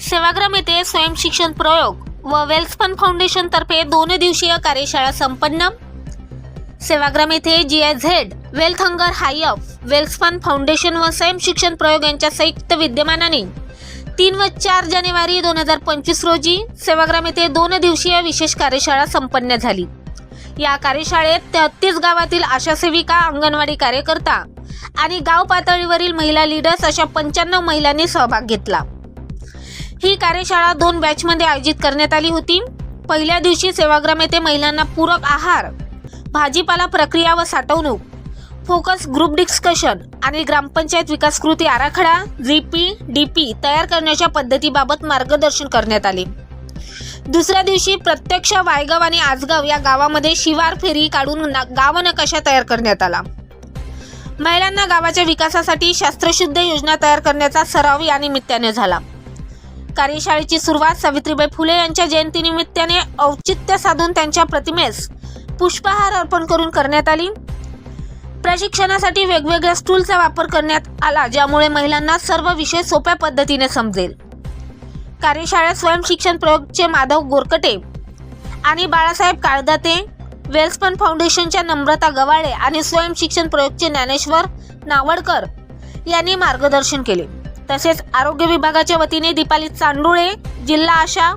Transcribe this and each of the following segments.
सेवाग्राम येथे स्वयंशिक्षण प्रयोग व वेल्सपन फाउंडेशन तर्फे दोन दिवसीय कार्यशाळा संपन्न. सेवाग्राम येथे G I Z Welthungerhilfe Welspun foundation व स्वयंशिक्षण प्रयोग यांच्या संयुक्त विद्यमानाने तीन व चार जानेवारी दोन हजार पंचवीस रोजी सेवाग्राम येथे दोन दिवसीय विशेष कार्यशाळा संपन्न झाली. या कार्यशाळेत तेहतीस गावातील आशा सेविका अंगणवाडी कार्यकर्ता आणि गाव पातळीवरील महिला लीडर्स अशा पंच्याण्णव महिलांनी सहभाग घेतला. ही कार्यशाळा दोन बॅचमध्ये आयोजित करण्यात आली होती. पहिल्या दिवशी सेवाग्राम येथे महिलांना पूरक आहार भाजीपाला प्रक्रिया व साठवणूक फोकस ग्रुप डिस्कशन आणि ग्रामपंचायत विकास कृती आराखडा जीपी डीपी तयार करण्याच्या पद्धतीबाबत मार्गदर्शन करण्यात आले. दुसऱ्या दिवशी प्रत्यक्ष वायगाव आणि आजगाव या गावामध्ये शिवार फेरी काढून ना- गाव नकाशा तयार करण्यात आला. महिलांना गावाच्या विकासासाठी शास्त्रशुद्ध योजना तयार करण्याचा सराव या निमित्ताने झाला. कार्यशाळेची सुरुवात सावित्रीबाई फुले यांच्या जयंतीनिमित्ताने औचित्य साधून त्यांच्या प्रतिमेस पुष्पहार अर्पण करून करण्यात आली. प्रशिक्षणासाठी वेगवेगळ्या स्टूलचा वापर करण्यात आला ज्यामुळे महिलांना सर्व विषय सोप्या पद्धतीने समजेल. कार्यशाळेत स्वयंशिक्षण प्रयोगचे माधव गोरकटे आणि बाळासाहेब काळदाते वेल्सपन फाउंडेशनच्या नम्रता गवाळे आणि स्वयंशिक्षण प्रयोगचे ज्ञानेश्वर नावडकर यांनी मार्गदर्शन केले. तसेच आरोग्य विभागाच्या वतीने दीपाली चांडुळे जिल्हा आशा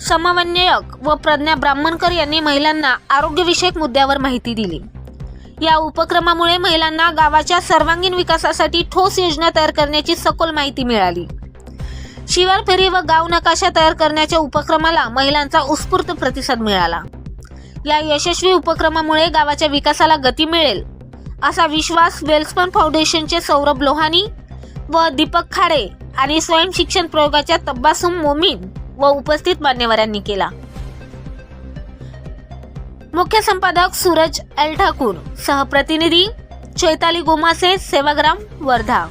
समन्वयक व प्रज्ञा ब्राह्मणकर यांनी महिलांना आरोग्यविषयक मुद्द्यावर माहिती दिली. या उपक्रमामुळे महिलांना गावाच्या सर्वांगीण विकासासाठी ठोस योजना तयार करण्याची सखोल माहिती मिळाली. शिवार फेरी व गाव नकाशा तयार करण्याच्या उपक्रमाला महिलांचा उत्स्फूर्त प्रतिसाद मिळाला. या यशस्वी उपक्रमामुळे गावाच्या विकासाला गती मिळेल असा विश्वास वेल्सपन फाउंडेशनचे सौरभ लोहानी व दीपक खाडे आणि स्वयंशिक्षण प्रयोगाच्या तब्बासुम मोमीन व उपस्थित मान्यवरांनी केला. मुख्य संपादक सूरज एल ठाकूर सहप्रतिनिधी चैताली गोमासे सेवाग्राम वर्धा.